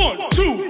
One, two,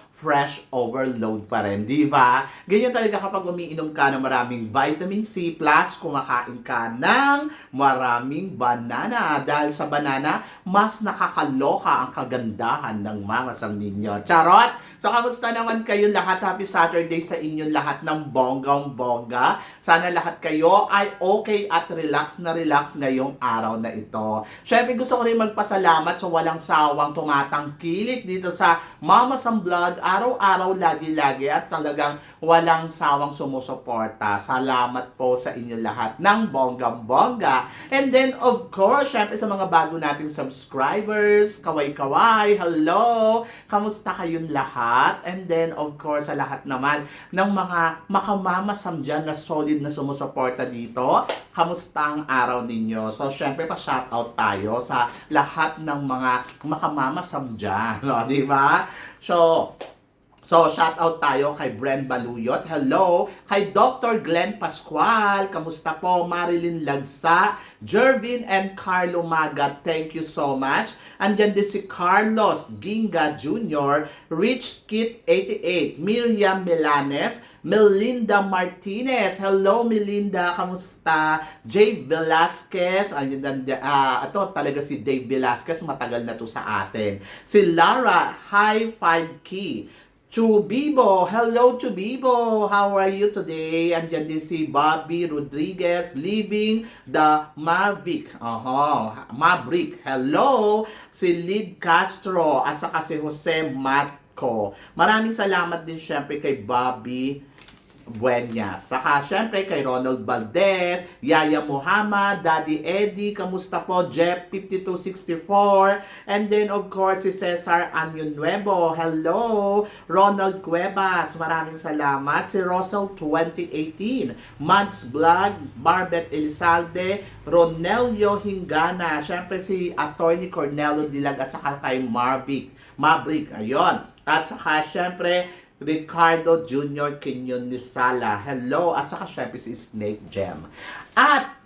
fresh overload pa rin, di ba? Ganyan talaga kapag umiinom ka ng maraming vitamin C plus kumakain ka ng maraming banana. Dahil sa banana, mas nakakaloka ang kagandahan ng mamasam ninyo. Charot! So, kamusta naman kayo lahat? Happy Saturday sa inyong lahat ng bonggang bongga. Sana lahat kayo ay okay at relax na relax ngayong araw na ito. Syempre, gusto ko rin magpasalamat sa walang sawang tumatangkilik dito sa Mama Sam Vlog araw-araw, lagi-lagi at talagang walang sawang sumusuporta. Salamat po sa inyo lahat ng bonggang-bongga. And then, of course, syempre sa mga bago nating subscribers, kaway-kaway, hello! Kamusta kayong lahat? And then, of course, sa lahat naman ng mga makamamasam dyan na solid na sumusuporta dito, kamusta ang araw ninyo? So, syempre, pa-shoutout tayo sa lahat ng mga makamamasam dyan, no? di ba? So, So, shout out tayo kay Bren Baluyot. Hello. Kay Dr. Glenn Pascual. Kamusta po? Marilyn Lagsa. Jervin and Carlo Maga. Thank you so much. Andyan din si Carlos Ginga Jr. Rich Kit 88. Miriam Milanes. Melinda Martinez. Hello, Melinda. Kamusta? Jay Velasquez. Ayun, uh, ito talaga si Dave Velasquez. Matagal na to sa atin. Si Lara. High Five Key. Chubibo. Hello, Chubibo. How are you today? Andiyan din si Bobby Rodriguez living the Mavic. Oho, Maverick. Hello. Si Lid Castro at saka si Jose Matco. Maraming salamat din syempre kay Bobby Buenas. Saka syempre kay Ronald Valdez, Yaya Muhammad, Daddy Eddie, kamusta po? Jeff 5264, and then of course si Cesar Anyo Nuevo, hello! Ronald Cuevas, maraming salamat. Si Russell 2018, Mads Vlog, Barbet Elizalde, Ronelio Hingana, syempre si Attorney Cornelo Dilag at saka kay Marvic, Maverick, ayun. At saka syempre Ricardo Jr. Quinyon Nisala. Hello! At saka syempre si Snake Gem. At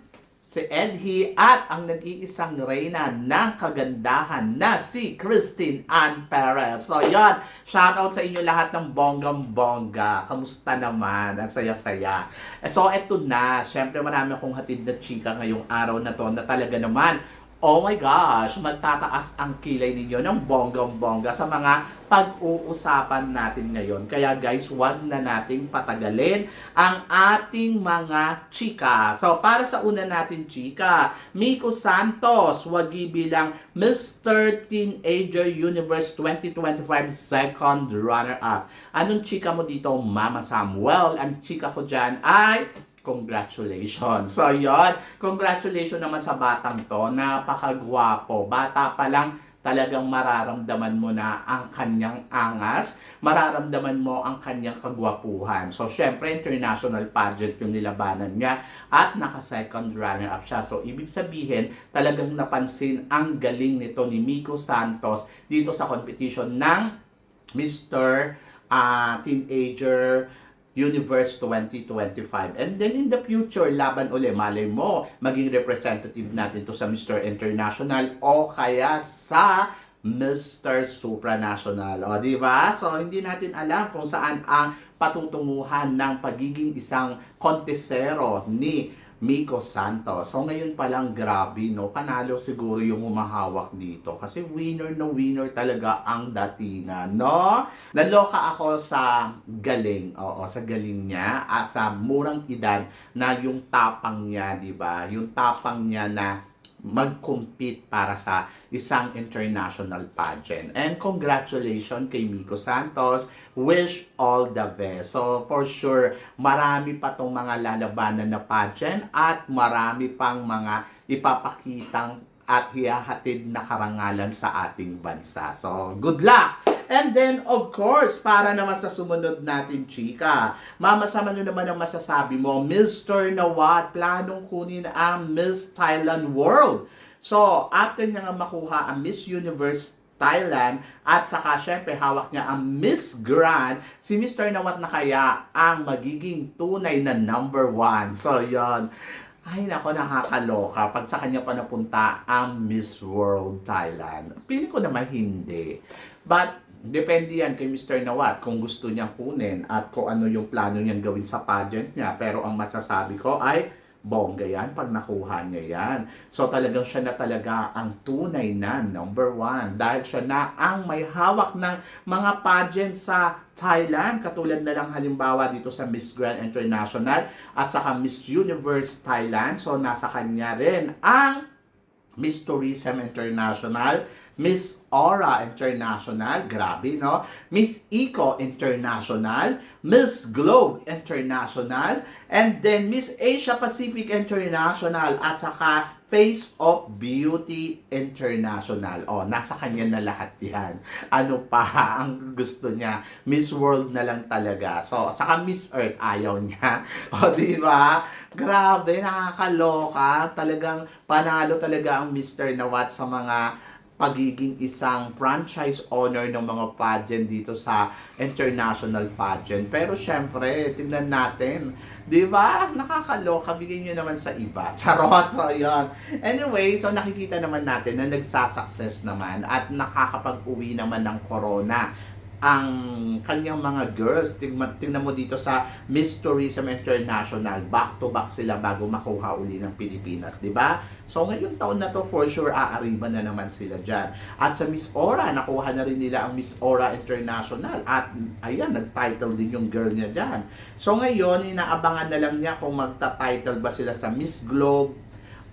si Edhi at ang nag-iisang reyna ng kagandahan na si Christine Ann Perez. So, yon Shoutout sa inyo lahat ng bonggang-bongga. Kamusta naman? Ang saya-saya. Eh, So, eto na. Syempre, marami akong hatid na chika ngayong araw na to na talaga naman Oh my gosh, magtataas ang kilay ninyo ng bonggang-bongga sa mga pag-uusapan natin ngayon. Kaya guys, wag na nating patagalin ang ating mga chika. So, para sa una natin chika, Miko Santos, wagi bilang Mr. Teenager Universe 2025 second runner-up. Anong chika mo dito, Mama Samuel? Ang chika ko dyan ay congratulations. So, yon Congratulations naman sa batang to. Napakagwapo. Bata pa lang, talagang mararamdaman mo na ang kanyang angas, mararamdaman mo ang kanyang kagwapuhan. So, syempre, international pageant yung nilabanan niya at naka-second runner-up siya. So, ibig sabihin, talagang napansin ang galing nito ni Miko Santos dito sa competition ng Mr. Uh, Teenager Universe 2025. And then in the future, laban uli, malay mo, maging representative natin to sa Mr. International o kaya sa Mr. Supranational. O, di ba? So, hindi natin alam kung saan ang patutunguhan ng pagiging isang kontesero ni Miko Santos. So ngayon pa lang grabe no, panalo siguro yung humahawak dito kasi winner na winner talaga ang datingan, no? Naloka ako sa galing, oo, sa galing niya, at sa murang edad na yung tapang niya, 'di ba? Yung tapang niya na mag-compete para sa isang international pageant. And congratulations kay Miko Santos. Wish all the best. So for sure, marami pa tong mga lalabanan na pageant at marami pang mga ipapakitang at hihahatid na karangalan sa ating bansa. So good luck! And then, of course, para naman sa sumunod natin, chika, Mama Sam, ano naman ang masasabi mo? Mr. Nawat, planong kunin ang Miss Thailand World. So, after niya nga makuha ang Miss Universe Thailand at saka syempre hawak niya ang Miss Grand, si Mr. Nawat na kaya ang magiging tunay na number one. So, yon ay, nako, nakakaloka. Pag sa kanya pa napunta ang Miss World Thailand. Pili ko naman hindi. But, depende yan kay Mr. Nawat kung gusto niyang kunin at kung ano yung plano niyang gawin sa pageant niya. Pero ang masasabi ko ay, bongga yan pag nakuha niya yan. So talagang siya na talaga ang tunay na number one. Dahil siya na ang may hawak ng mga pageant sa Thailand. Katulad na lang halimbawa dito sa Miss Grand International at saka Miss Universe Thailand. So nasa kanya rin ang Miss Tourism International, Miss Aura International, grabe no? Miss Eco International, Miss Globe International, and then Miss Asia Pacific International at saka Face of Beauty International. Oh, nasa kanya na lahat 'yan. Ano pa ang gusto niya? Miss World na lang talaga. So, saka Miss Earth ayaw niya. O, di ba? Grabe, nakakaloka. Talagang panalo talaga ang Mr. Nawat sa mga pagiging isang franchise owner ng mga pageant dito sa international pageant. Pero syempre, tingnan natin, 'di ba? Nakakaloka, bigyan niyo naman sa iba. Charot, so 'yon. Anyway, so nakikita naman natin na nagsasucess naman at nakakapag-uwi naman ng corona ang kanyang mga girls. Tingnan, tingnan mo dito sa Miss Tourism International. Back to back sila bago makuha uli ng Pilipinas, di ba? So ngayong taon na to, for sure, aariban na naman sila dyan. At sa Miss Aura, nakuha na rin nila ang Miss Aura International. At ayan, nag-title din yung girl niya dyan. So ngayon, inaabangan na lang niya kung magta-title ba sila sa Miss Globe,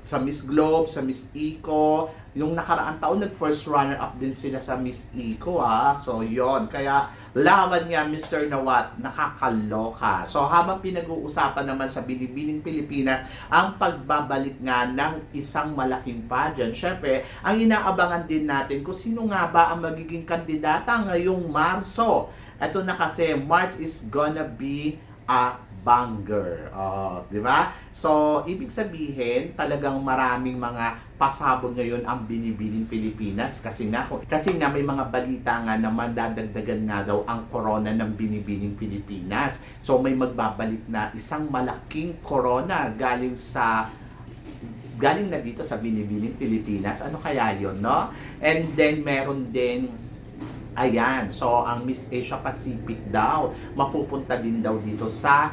sa Miss Globe, sa Miss Eco. Yung nakaraang taon, nag-first runner-up din sila sa Miss Eco, ha? So, yon Kaya, laban niya, Mr. Nawat, nakakaloka. So, habang pinag-uusapan naman sa Binibining Pilipinas, ang pagbabalik nga ng isang malaking pageant. Siyempre, ang inaabangan din natin kung sino nga ba ang magiging kandidata ngayong Marso. Ito na kasi, March is gonna be a banger. Oh, 'di ba? So, ibig sabihin, talagang maraming mga pasabog ngayon ang binibining Pilipinas kasi nga kasi nga may mga balita nga na madadagdagan nga daw ang corona ng binibining Pilipinas. So, may magbabalik na isang malaking corona galing sa galing na dito sa binibining Pilipinas. Ano kaya 'yon, no? And then meron din Ayan, so ang Miss Asia Pacific daw, mapupunta din daw dito sa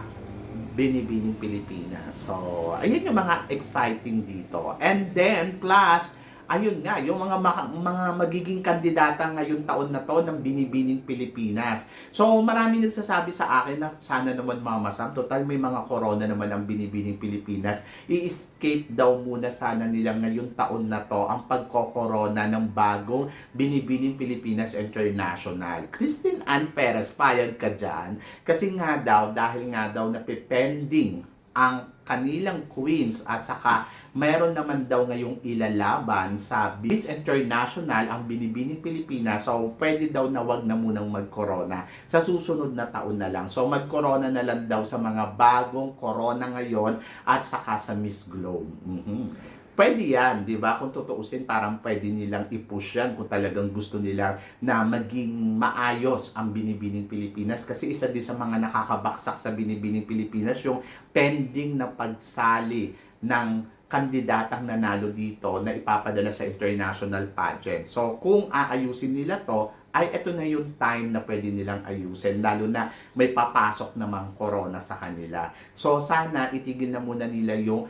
Binibining Pilipinas. So, ayun yung mga exciting dito. And then, plus, ayun nga, yung mga mga magiging kandidata ngayong taon na to ng Binibining Pilipinas. So, marami nagsasabi sa akin na sana naman Mama Sam, total may mga corona naman ang Binibining Pilipinas. I-escape daw muna sana nila ngayong taon na to ang pagkokorona ng bagong Binibining Pilipinas International. Christine Ann Perez, payag ka dyan. Kasi nga daw, dahil nga daw napipending ang kanilang queens at saka meron naman daw ngayong ilalaban sa Miss International ang Binibining Pilipinas. So, pwede daw na wag na munang mag-corona sa susunod na taon na lang. So, mag-corona na lang daw sa mga bagong corona ngayon at saka sa Miss Globe. Mhm. Pwede yan, di ba? Kung tutuusin, parang pwede nilang i-push yan kung talagang gusto nila na maging maayos ang Binibining Pilipinas. Kasi isa din sa mga nakakabaksak sa Binibining Pilipinas yung pending na pagsali ng kandidatang nanalo dito na ipapadala sa international pageant. So, kung aayusin nila to, ay ito na yung time na pwede nilang ayusin, lalo na may papasok namang corona sa kanila. So, sana itigil na muna nila yung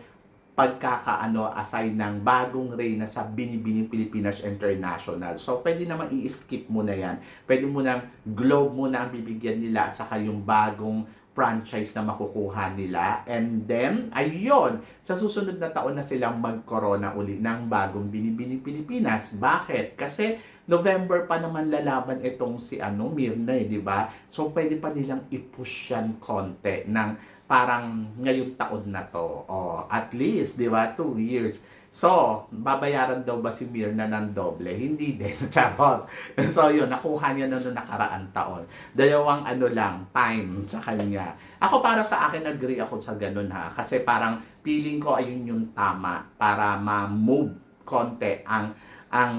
pagkakaano assign ng bagong reyna sa Binibining Pilipinas International. So, pwede naman i-skip mo na yan. Pwede mo nang globe muna ang bibigyan nila at saka yung bagong franchise na makukuha nila. And then, ayun, sa susunod na taon na silang mag-corona uli ng bagong Binibining Pilipinas. Bakit? Kasi November pa naman lalaban itong si ano, Mirna, eh, di ba? So, pwede pa nilang i-push yan konti ng parang ngayong taon na to. Oh, at least, di ba? Two years. So, babayaran daw ba si Mirna ng doble? Hindi din. Charot. So, yun, nakuha niya na noong nakaraan taon. Dalawang ano lang, time sa kanya. Ako para sa akin, agree ako sa ganun ha. Kasi parang feeling ko ayun yung tama para ma-move konti ang ang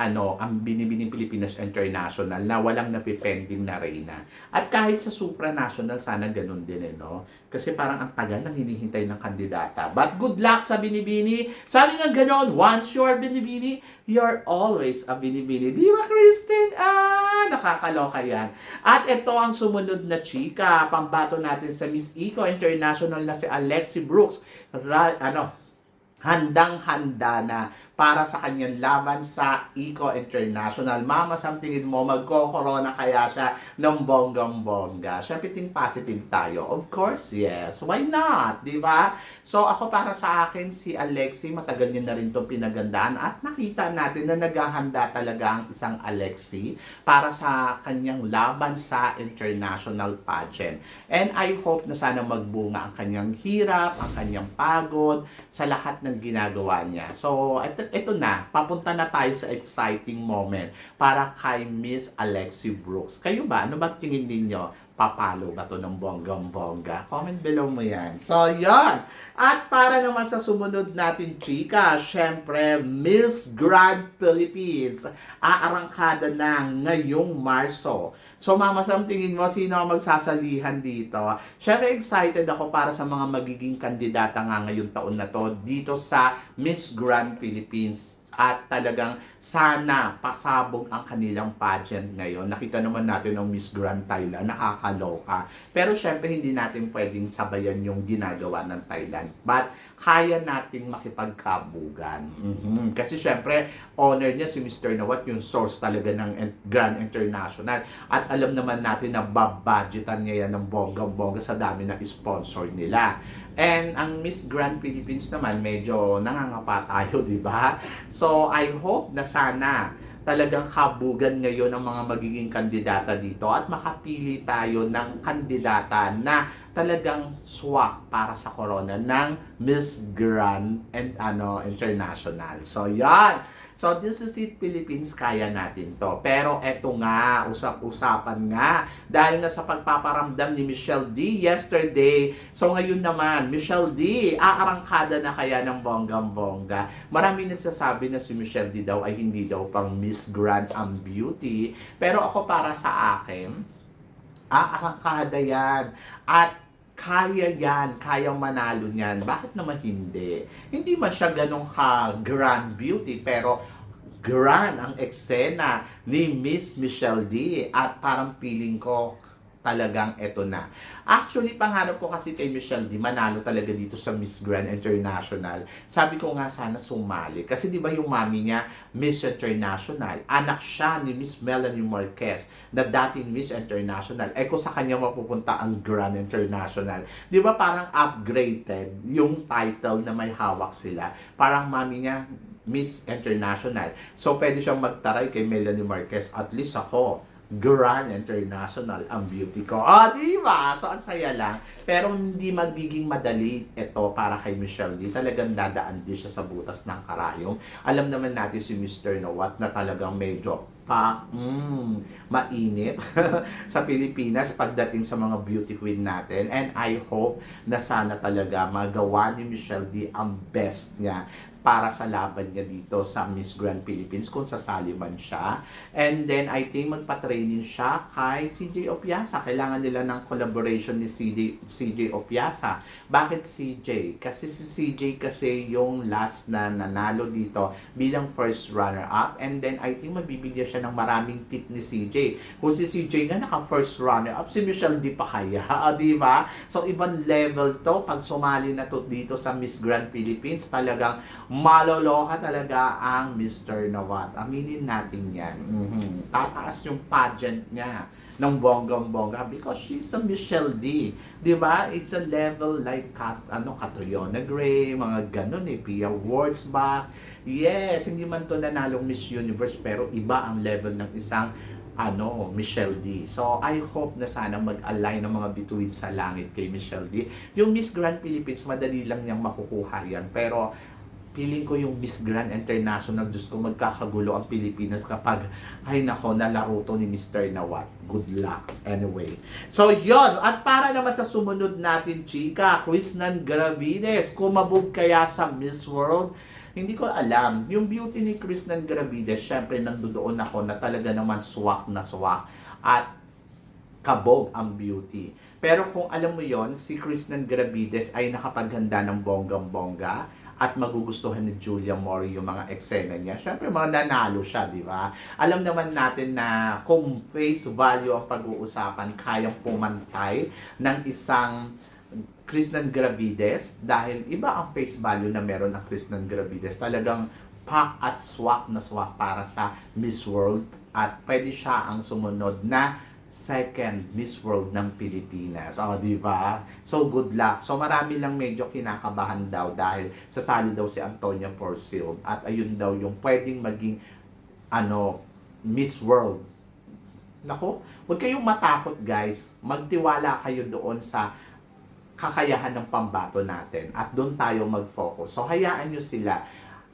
ano, ang binibining Pilipinas International na walang napipending na reyna. At kahit sa supranational, sana ganun din eh, no? Kasi parang ang tagal nang hinihintay ng kandidata. But good luck sa binibini. Sabi nga ganon, once you're binibini, you're always a binibini. Di ba, Kristen? Ah, nakakaloka yan. At ito ang sumunod na chika. Pambato natin sa Miss Eco International na si Alexi Brooks. Ra- ano, handang-handa na para sa kanyang laban sa Eco International. Mama, something mo, magko-corona kaya siya ng bonggang-bongga. Siyempre, think positive tayo. Of course, yes. Why not? Di ba? So, ako para sa akin, si Alexi, matagal niya na rin itong pinagandaan at nakita natin na naghahanda talaga ang isang Alexi para sa kanyang laban sa international pageant. And I hope na sana magbunga ang kanyang hirap, ang kanyang pagod, sa lahat ng ginagawa niya. So, ito, ito na, papunta na tayo sa exciting moment para kay Miss Alexi Brooks. Kayo ba? Ano ba tingin ninyo? Papalo ba to ng bonggang-bongga? Comment below mo yan. So, yon At para naman sa sumunod natin, chika, syempre, Miss Grand Philippines. Aarangkada na ngayong Marso. So, Mama Sam, tingin mo, sino ang magsasalihan dito? Syempre, excited ako para sa mga magiging kandidata nga ngayong taon na to dito sa Miss Grand Philippines at talagang sana pasabog ang kanilang pageant ngayon. Nakita naman natin ang Miss Grand Thailand, nakakaloka. Pero syempre hindi natin pwedeng sabayan yung ginagawa ng Thailand. But kaya nating makipagkabugan. Mhm. Kasi syempre, honor niya si Mr. Nawat, yung source talaga ng Grand International. At alam naman natin na babudgetan niya yan ng bonggang-bongga sa dami ng sponsor nila. And ang Miss Grand Philippines naman, medyo nangangapa tayo, di ba? So, I hope na sana talagang kabugan ngayon ang mga magiging kandidata dito at makapili tayo ng kandidata na talagang swak para sa corona ng Miss Grand and ano International. So, yan. So, this is it, Philippines, kaya natin to. Pero eto nga, usap-usapan nga, dahil na sa pagpaparamdam ni Michelle D yesterday. So, ngayon naman, Michelle D, aarangkada na kaya ng bonggang-bongga. Marami nagsasabi na si Michelle D daw ay hindi daw pang Miss Grand ang beauty. Pero ako para sa akin, aarangkada yan. At kaya yan, kayang manalo niyan. Bakit naman hindi? Hindi man siya ganun ka-grand beauty, pero grand ang eksena ni Miss Michelle D. At parang feeling ko, talagang eto na. Actually, pangarap ko kasi kay Michelle D, manalo talaga dito sa Miss Grand International. Sabi ko nga sana sumali. Kasi di ba yung mami niya, Miss International, anak siya ni Miss Melanie Marquez, na dating Miss International. Eh kung sa kanya mapupunta ang Grand International. Di ba parang upgraded yung title na may hawak sila. Parang mami niya, Miss International. So, pwede siyang magtaray kay Melanie Marquez. At least ako, Grand International ang beauty ko. Ah, di ba? So, ang saya lang. Pero hindi magiging madali ito para kay Michelle D. Talagang dadaan din siya sa butas ng karayom. Alam naman natin si Mr. Nawat na talagang medyo pa, mm, mainit sa Pilipinas pagdating sa mga beauty queen natin. And I hope na sana talaga magawa ni Michelle D ang best niya para sa laban niya dito sa Miss Grand Philippines kung sasali man siya. And then, I think magpa-training siya kay CJ Opiasa. Kailangan nila ng collaboration ni CJ, CJ Opiasa. Bakit CJ? Kasi si CJ kasi yung last na nanalo dito bilang first runner-up. And then, I think mabibigyan siya ng maraming tip ni CJ. Kung si CJ nga naka-first runner-up, si Michelle di pa kaya. Di ba? So, ibang level to. Pag sumali na to dito sa Miss Grand Philippines, talagang maloloka talaga ang Mr. Nawat. Aminin natin yan. Mhm. Tataas yung pageant niya ng bonggang-bongga because she's a Michelle D. Di ba? It's a level like Kat, ano, Catriona Gray, mga ganun eh, Pia Wurtzbach. Yes, hindi man to nanalong Miss Universe pero iba ang level ng isang ano, Michelle D. So, I hope na sana mag-align ng mga bituin sa langit kay Michelle D. Yung Miss Grand Philippines, madali lang niyang makukuha yan. Pero, feeling ko yung Miss Grand International, Diyos ko, magkakagulo ang Pilipinas kapag, ay nako, nalaro to ni Mr. Nawat. Good luck. Anyway. So, yon At para naman sa sumunod natin, chika, Krishnan Gravides, kumabog kaya sa Miss World? Hindi ko alam. Yung beauty ni Krishnan Gravides, syempre nandoon ako na talaga naman swak na swak. At kabog ang beauty. Pero kung alam mo yon si Krishnan Gravides ay nakapaghanda ng bonggang-bongga at magugustuhan ni Julia Mori yung mga eksena niya. Siyempre, mga nanalo siya, di ba? Alam naman natin na kung face value ang pag-uusapan, kayang pumantay ng isang Krishnan Gravides dahil iba ang face value na meron ng Krishnan Gravides. Talagang pak at swak na swak para sa Miss World at pwede siya ang sumunod na second Miss World ng Pilipinas. O, di ba? So, good luck. So, marami lang medyo kinakabahan daw dahil sasali daw si Antonia Porcil. At ayun daw yung pwedeng maging ano, Miss World. Nako, huwag kayong matakot guys. Magtiwala kayo doon sa kakayahan ng pambato natin at doon tayo mag-focus. So hayaan nyo sila.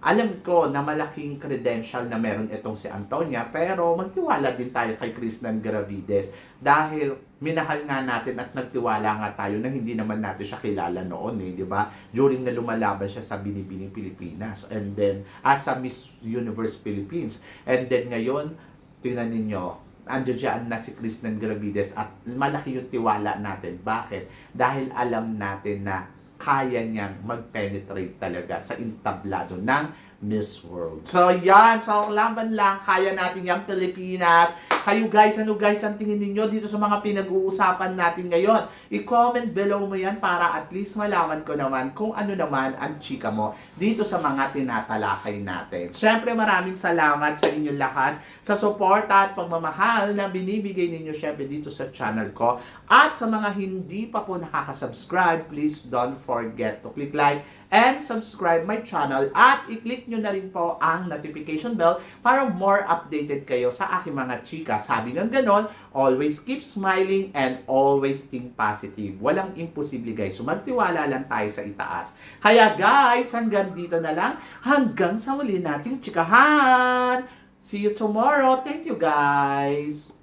Alam ko na malaking credential na meron itong si Antonia pero magtiwala din tayo kay Krishnan Gravides dahil minahal nga natin at nagtiwala nga tayo na hindi naman natin siya kilala noon eh, di ba? During na lumalaban siya sa Binibining Pilipinas and then as sa Miss Universe Philippines and then ngayon tingnan ninyo andyan dyan na si Krishnan Gravides at malaki yung tiwala natin. Bakit? Dahil alam natin na kaya niyang mag-penetrate talaga sa intablado ng Miss World. So, yan. So, laban lang. Kaya natin yan, Pilipinas. Kayo guys, ano guys ang tingin ninyo dito sa mga pinag-uusapan natin ngayon? I-comment below mo yan para at least malaman ko naman kung ano naman ang chika mo dito sa mga tinatalakay natin. Siyempre maraming salamat sa inyong lahat sa suporta at pagmamahal na binibigay ninyo syempre dito sa channel ko. At sa mga hindi pa po nakaka-subscribe, please don't forget to click like and subscribe my channel at i-click nyo na rin po ang notification bell para more updated kayo sa aking mga chika. Sabi ng ganon, always keep smiling and always think positive. Walang imposible guys. So magtiwala lang tayo sa itaas. Kaya guys, hanggang dito na lang. Hanggang sa muli nating chikahan. See you tomorrow. Thank you guys.